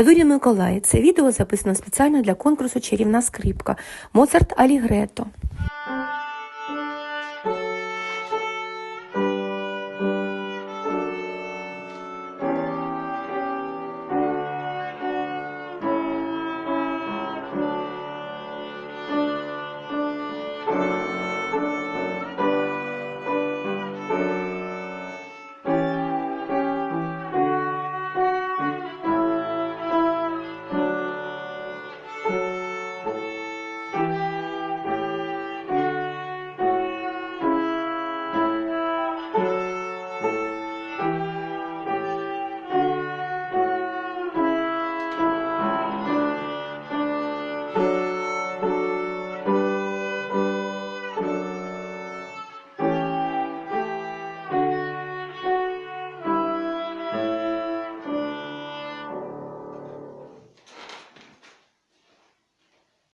Лазурі Миколай, Це відео записано спеціально для конкурсу Чарівна скрипка Моцарт Алігрето.